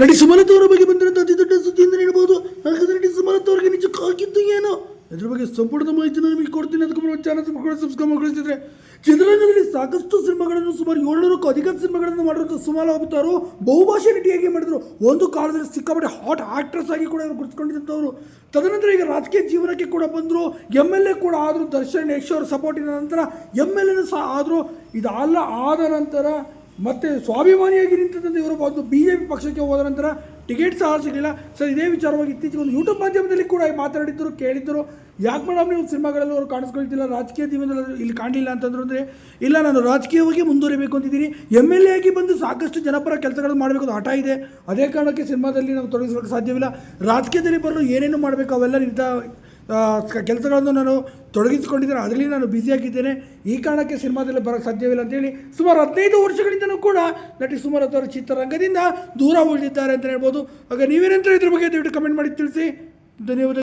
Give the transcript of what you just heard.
ನಟಿ ಸುಮಲತಾ ಅವರ ಬಗ್ಗೆ ಬಂದಿರುವಂತಹ ಅತಿ ದೊಡ್ಡ ಸುದ್ದಿ ಅಂತ ಹೇಳ್ಬೋದು ಹಾಗಾದ್ರೆ ನಟಿ ಸುಮಲತಾ ಅವರಿಗೆ ನಿಜಕ್ಕೆ ಏನು? ಇದ್ರ ಬಗ್ಗೆ ಸಂಪೂರ್ಣ ಮಾಹಿತಿನ ನಿಮಗೆ ಕೊಡ್ತೀನಿ. ಅದಕ್ಕೆ ಚಾನಲ್ ಸಬ್ಸ್ಕ್ರೈಬ್ ಮಾಡ್ಕೊಳ್ತಿದ್ರೆ ಚಿತ್ರರಂಗದಲ್ಲಿ ಸಾಕಷ್ಟು ಸಿನಿಮಾಗಳನ್ನು ಸುಮಾರು ಏಳ್ನೂರಕ್ಕೂ ಅಧಿಕ ಸಿನಿಮಾಗಳನ್ನು ಮಾಡಿರುವಂಥ ಸುಮಾಲ ಅವತಾರು ಬಹುಭಾಷೆ ನಟಿಯಾಗಿ ಮಾಡಿದ್ರು. ಒಂದು ಕಾಲದಲ್ಲಿ ಸಿಕ್ಕಾಪಟ್ಟೆ ಹಾಟ್ ಆಕ್ಟ್ರೆಸ್ ಆಗಿ ಕೂಡ ಅವರು ಗುರುತಿಸ್ಕೊಂಡಿದ್ದಂಥವ್ರು. ತದನಂತರ ಈಗ ರಾಜಕೀಯ ಜೀವನಕ್ಕೆ ಕೂಡ ಬಂದರು. ಎಂ ಎಲ್ ಎ ಕೂಡ ಆದರು. ದರ್ಶನ್, ಯಶ್ ಅವರ ಸಪೋರ್ಟಿನ ನಂತರ ಎಂ ಎಲ್ ಎನೂ ಸಹ ಆದರು. ಇದೆಲ್ಲ ಆದ ನಂತರ ಮತ್ತೆ ಸ್ವಾಭಿಮಾನಿಯಾಗಿ ನಿಂತಿದ್ದಂತೆ ಇವರು ಬಂದು ಬಿ ಜೆ ಪಿ ಪಕ್ಷಕ್ಕೆ ಹೋದ ನಂತರ ಟಿಕೆಟ್ ಸಹ ಸಿಗಲಿಲ್ಲ ಸರ್, ಇದೇ ವಿಚಾರವಾಗಿ ಇತ್ತೀಚೆಗೆ ಒಂದು ಯೂಟ್ಯೂಬ್ ಮಾಧ್ಯಮದಲ್ಲಿ ಕೂಡ ಮಾತನಾಡಿದ್ದರು ಕೇಳಿದ್ದರು ಯಾಕೆ ಮೇಡಮ್ ನೀವು ಸಿನಿಮಾಗಳಲ್ಲಿ ಅವರು ಕಾಣಿಸ್ಕೊಳ್ತಿಲ್ಲ? ರಾಜಕೀಯ ಜೀವನದಲ್ಲಿ ಇಲ್ಲಿ ಕಾಣಲಿಲ್ಲ ಅಂತಂದ್ರು ಅಂದರೆ, ಇಲ್ಲ, ನಾನು ರಾಜಕೀಯವಾಗಿ ಮುಂದುವರಿಬೇಕು ಅಂತಿದ್ದೀನಿ. ಎಂ ಎಲ್ ಎ ಆಗಿ ಬಂದು ಸಾಕಷ್ಟು ಜನಪರ ಕೆಲಸಗಳನ್ನು ಮಾಡಬೇಕು ಹಠ ಇದೆ. ಅದೇ ಕಾರಣಕ್ಕೆ ಸಿನಿಮಾದಲ್ಲಿ ನಾವು ತೊಡಗಿಸೋಕ್ಕೆ ಸಾಧ್ಯವಿಲ್ಲ. ರಾಜಕೀಯದಲ್ಲಿ ಬರಲು ಏನೇನು ಮಾಡಬೇಕು? ಅವೆಲ್ಲ ನಿರ್ಧಾರ ಕೆಲಸಗಳನ್ನು ನಾನು ತೊಡಗಿಸಿಕೊಂಡಿದ್ದೇನೆ. ಅದರಲ್ಲಿ ನಾನು ಬ್ಯುಸಿಯಾಗಿದ್ದೇನೆ ಈ ಕಾರಣಕ್ಕೆ ಸಿನಿಮಾದಲ್ಲಿ ಬರೋಕ್ಕೆ ಸಾಧ್ಯವಿಲ್ಲ ಅಂತೇಳಿ ಸುಮಾರು ಹದಿನೈದು ವರ್ಷಗಳಿಂದಲೂ ಕೂಡ ನಟಿ ಸುಮಾರತ್ ಅವರು ಚಿತ್ರರಂಗದಿಂದ ದೂರ ಉಳಿದಿದ್ದಾರೆ ಅಂತ ಹೇಳ್ಬೋದು. ಆಗ ನೀವೇನಂತ ಇದ್ರ ಬಗ್ಗೆ ದಯವಿಟ್ಟು ಕಮೆಂಟ್ ಮಾಡಿ ತಿಳಿಸಿ. ಧನ್ಯವಾದ